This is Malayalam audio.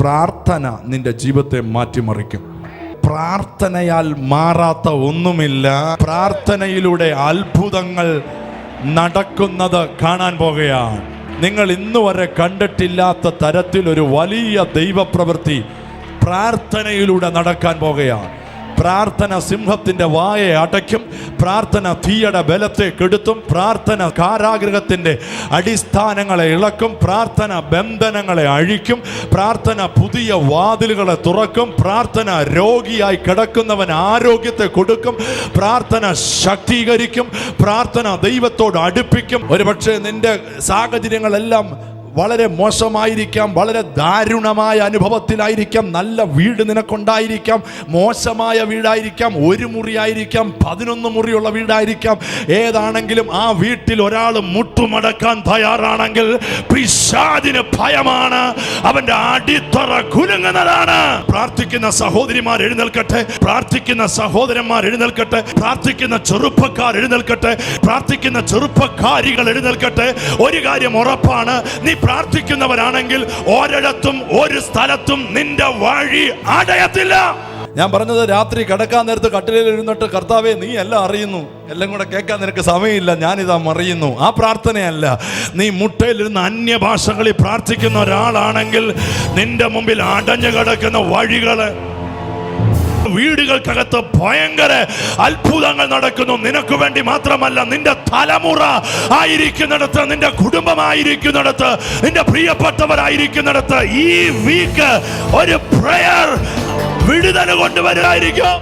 പ്രാർത്ഥന നിന്റെ ജീവിതത്തെ മാറ്റിമറിക്കും. പ്രാർത്ഥനയാൽ മാറാത്ത ഒന്നുമില്ല. പ്രാർത്ഥനയിലൂടെ അത്ഭുതങ്ങൾ നടക്കുന്നത് കാണാൻ പോകുകയാണ്. നിങ്ങൾ ഇന്നു വരെ കണ്ടിട്ടില്ലാത്ത തരത്തിൽ ഒരു വലിയ ദൈവപ്രവൃത്തി പ്രാർത്ഥനയിലൂടെ നടക്കാൻ പോകുകയാണ്. പ്രാർത്ഥന സിംഹത്തിന്റെ വായെ അടയ്ക്കും. പ്രാർത്ഥന തീയുടെ ബലത്തെ കെടുത്തും. പ്രാർത്ഥന കാരാഗ്രഹത്തിന്റെ അടിസ്ഥാനങ്ങളെ ഇളക്കും. പ്രാർത്ഥന ബന്ധനങ്ങളെ അഴിക്കും. പ്രാർത്ഥന പുതിയ വാതിലുകളെ തുറക്കും. പ്രാർത്ഥന രോഗിയായി കിടക്കുന്നവൻ ആരോഗ്യത്തെ കൊടുക്കും. പ്രാർത്ഥന ശക്തീകരിക്കും. പ്രാർത്ഥന ദൈവത്തോട് അടുപ്പിക്കും. ഒരുപക്ഷെ നിന്റെ സാഹചര്യങ്ങളെല്ലാം വളരെ മോശമായിരിക്കാം വളരെ ദാരുണമായ അനുഭവത്തിലായിരിക്കാം നല്ല വീട് നിനക്കുണ്ടായിരിക്കാം മോശമായ വീടായിരിക്കാം ഒരു മുറിയായിരിക്കാം പതിനൊന്ന് മുറിയുള്ള വീടായിരിക്കാം. ഏതാണെങ്കിലും ആ വീട്ടിൽ ഒരാൾ മുട്ടുമടക്കാൻ തയ്യാറാണെങ്കിൽ പിശാദിന് ഭയമാണ് അവന്റെ അടിത്തറ കുലുങ്ങുന്നതാണ്. പ്രാർത്ഥിക്കുന്ന സഹോദരിമാർ എഴുന്നേൽക്കട്ടെ പ്രാർത്ഥിക്കുന്ന സഹോദരന്മാർ എഴുന്നേൽക്കട്ടെ പ്രാർത്ഥിക്കുന്ന ചെറുപ്പക്കാർ എഴുന്നേൽക്കട്ടെ പ്രാർത്ഥിക്കുന്ന ചെറുപ്പക്കാരികൾ എഴുന്നേൽക്കട്ടെ. ഒരു കാര്യം ഉറപ്പാണ് നീ പ്രാർത്ഥിക്കുന്നവരാണെങ്കിൽ ഒരിടത്തും ഒരു സ്ഥലത്തും നിന്റെ വഴി അടയത്തില്ല. ഞാൻ പറഞ്ഞത് രാത്രി കിടക്കാൻ നേരത്ത് കട്ടിലിൽ ഇരുന്നിട്ട് കർത്താവെ നീ എല്ലാം അറിയുന്നു. എല്ലാം കൂടെ കേൾക്കാൻ നിനക്ക് സമയമില്ല ഞാനിതാ മറിയുന്നു. ആ പ്രാർത്ഥനയല്ല. നീ മുട്ടയിലിരുന്ന് അന്യഭാഷകളിൽ പ്രാർത്ഥിക്കുന്ന ഒരാളാണെങ്കിൽ നിന്റെ മുമ്പിൽ അടഞ്ഞു കിടക്കുന്ന വഴികൾ വീടുകൾക്കകത്ത് ഭയങ്കര അത്ഭുതങ്ങൾ നടക്കുന്നു. നിനക്ക് വേണ്ടി മാത്രമല്ല നിന്റെ തലമുറ ആയിരിക്കുന്നിടത്ത് നിന്റെ കുടുംബമായിരിക്കുന്നിടത്ത് നിന്റെ പ്രിയപ്പെട്ടവരായിരിക്കുന്നിടത്ത് ഈ വീക്ക് ഒരു പ്രയർ വിടുതൽ കൊണ്ടുവരായിരിക്കും